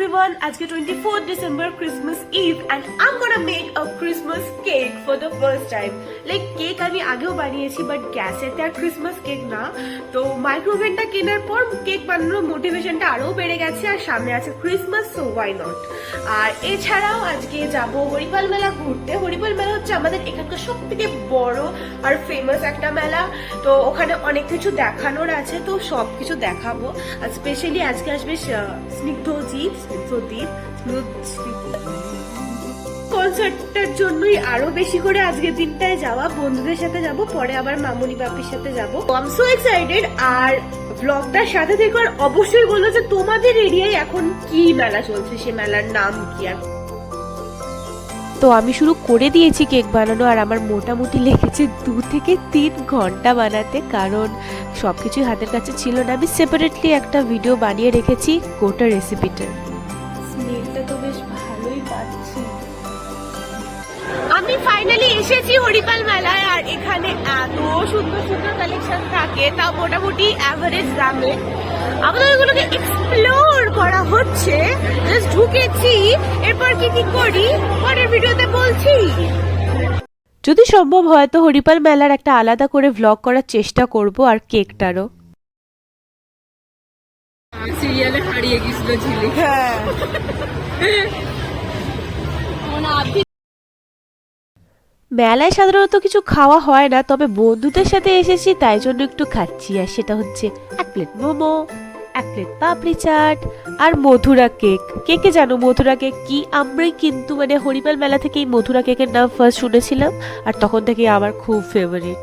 everyone, আজকে 24th December Christmas Eve and I'm gonna make a Christmas cake for the first time. Like cake আমি আগেও বানিয়েছি but গ্যাসেতে আর Christmas cake না তো মাইক্রোওভেনটা কেনার পর কেক বানানোর মোটিভেশনটা আরও বেড়ে গেছে আর সামনে আছে ক্রিসমাস সো ওয়াই নট আর এছাড়াও আজকে যাব হরিপাল মেলা ঘুরতে। হরিপাল মেলা হচ্ছে আমাদের এখানকার সব থেকে বড় আর ফেমাস একটা মেলা। তো ওখানে অনেক কিছু দেখানোর আছে, তো সব কিছু দেখাবো। আর স্পেশালি আজকে আসবে স্নিগ্ধ স্নিগ্ধজিৎ স্নিগ্ধদীপ কনসার্টটার জন্যই আরও বেশি করে আজকের দিনটায় যাওয়া। বন্ধুদের সাথে যাব পরে আবার মামুনি বাপির সাথে যাব। আই এম সো এক্সাইটেড আর ব্লগটার সাথে থেকে আর অবশ্যই বলল যে তোমাদের এরিয়ায় এখন কি মেলা চলছে? সে মেলার নাম কি আর? তো আমি শুরু করে দিয়েছি কেক বানানো আর আমার মোটামুটি লেগেছে দু থেকে তিন ঘণ্টা বানাতে কারণ সব কিছুই হাতের কাছে ছিল না। আমি সেপারেটলি একটা ভিডিও বানিয়ে রেখেছি গোটা রেসিপিটা স্মেলটা তো বেশ ভালোই পাচ্ছি। আমি ফাইনালি এসেছি হরিপাল মেলায় আর এখানে এত সুন্দর সুন্দর কালেকশন থাকে তাও মোটামুটি অ্যাভারেজ দামে। আমাদের ওগুলোকে এক্সপ্লোর করা হচ্ছে। জাস্ট ঢুকেছি। এরপর কি কি করি? পরের ভিডিওতে বলছি। যদি সম্ভব হয় তো হরিপাল মেলার একটা আলাদা করে ভ্লগ করার চেষ্টা করব আর কেকটারও। সিরিয়ালে হারিয়ে গেছিল ঝিলি হ্যাঁ। মেলায় সাধারণত কিছু খাওয়া হয় না, তবে বন্ধুদের সাথে এসেছি, তাই জন্য একটু খাচ্ছি। আর সেটা হচ্ছে এক প্লেট মোমো, এক প্লেট পাপড়ি চাট আর মথুরা কেক। কেকে জানো মথুরা কেক? কি আমরাই কিন্তু মানে হরিপাল মেলা থেকেই মথুরা কেকের নাম ফার্স্ট শুনেছিলাম, আর তখন থেকে আমার খুব ফেভারিট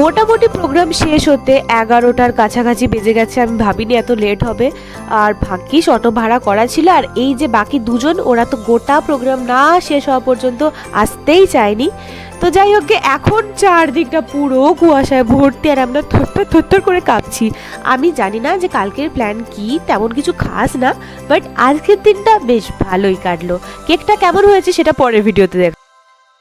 মোটামুটি প্রোগ্রাম শেষ হতে এগারোটার কাছাকাছি বেজে গেছে, আমি ভাবিনি এত লেট হবে। আর ভাগ্যিস অটো ভাড়া করা ছিল, আর এই যে বাকি দুজন, ওরা তো গোটা প্রোগ্রাম না শেষ হওয়া পর্যন্ত আসতেই চায়নি। তো যাই হোক, এখন চারদিকটা পুরো কুয়াশায় ভর্তি, আর আমরা থরথর থরথর করে কাঁপছি। আমি জানি না যে কালকের প্ল্যান কি, তেমন কিছু খাস না বাট আজকের দিনটা বেশ ভালোই কাটলো। কেকটা কেমন হয়েছে সেটা পরের ভিডিওতে দেখ